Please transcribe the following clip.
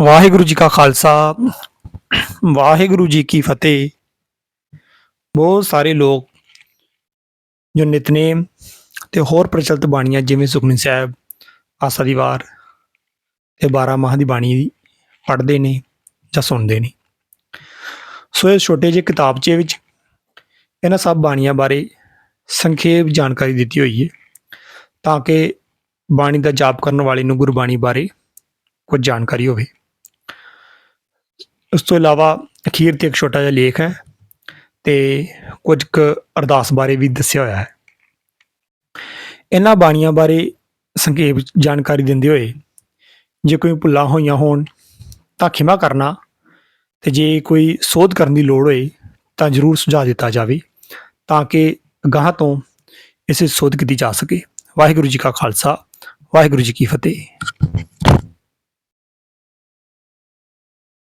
ਵਾਹਿਗੁਰੂ ਜੀ ਕਾ ਖਾਲਸਾ, ਵਾਹਿਗੁਰੂ ਜੀ ਕੀ ਫਤਿਹ। ਬਹੁਤ ਸਾਰੇ ਲੋਕ ਜੋ ਨਿਤਨੇਮ ਤੇ ਹੋਰ ਪ੍ਰਚਲਿਤ ਬਾਣੀਆਂ, ਜਿਵੇਂ ਸੁਖਮਨੀ ਸਾਹਿਬ, ਆਸਾ ਦੀ ਵਾਰ ਤੇ 12 ਮਾਹ ਦੀ ਬਾਣੀ ਪੜ੍ਹਦੇ ਨੇ ਜਾਂ ਸੁਣਦੇ ਨੇ। ਸੋ ਇਸ ਛੋਟੇ ਜਿਹੇ ਕਿਤਾਬਚੇ ਵਿੱਚ ਇਹਨਾਂ ਸਭ ਬਾਣੀਆਂ ਬਾਰੇ ਸੰਖੇਪ ਜਾਣਕਾਰੀ ਦਿੱਤੀ ਹੋਈ ਹੈ ਤਾਂ ਕਿ ਬਾਣੀ ਦਾ ਜਾਪ ਕਰਨ ਵਾਲੇ ਨੂੰ ਗੁਰਬਾਣੀ ਬਾਰੇ ਕੁਝ ਜਾਣਕਾਰੀ ਹੋਵੇ। ਉਸ ਤੋਂ ਇਲਾਵਾ ਅਖੀਰ ਤੇ ਇੱਕ ਛੋਟਾ ਜਿਹਾ ਲੇਖ ਹੈ ਤੇ ਕੁਝ ਕੁ ਅਰਦਾਸ ਬਾਰੇ ਵੀ ਦੱਸਿਆ ਹੋਇਆ ਹੈ। ਇਹਨਾਂ ਬਾਣੀਆਂ ਬਾਰੇ ਸੰਖੇਪ ਜਾਣਕਾਰੀ ਦਿੰਦੇ ਹੋਏ ਜੇ ਕੋਈ ਭੁੱਲਾਂ ਹੋਈਆਂ ਹੋਣ ਤਾਂ ਖਿਮਾ ਕਰਨਾ ਤੇ ਜੇ ਕੋਈ ਸੋਧ ਕਰਨ ਦੀ ਲੋੜ ਹੋਏ ਤਾਂ ਜਰੂਰ ਸੁਝਾਅ ਦਿੱਤਾ ਜਾਵੇ ਤਾਂ ਕਿ ਗਾਹ ਤੋਂ ਇਸੇ ਸੋਧ ਕੀਤੀ ਜਾ ਸਕੇ। ਵਾਹਿਗੁਰੂ ਜੀ ਕਾ ਖਾਲਸਾ, ਵਾਹਿਗੁਰੂ ਜੀ ਕੀ ਫਤਿਹ।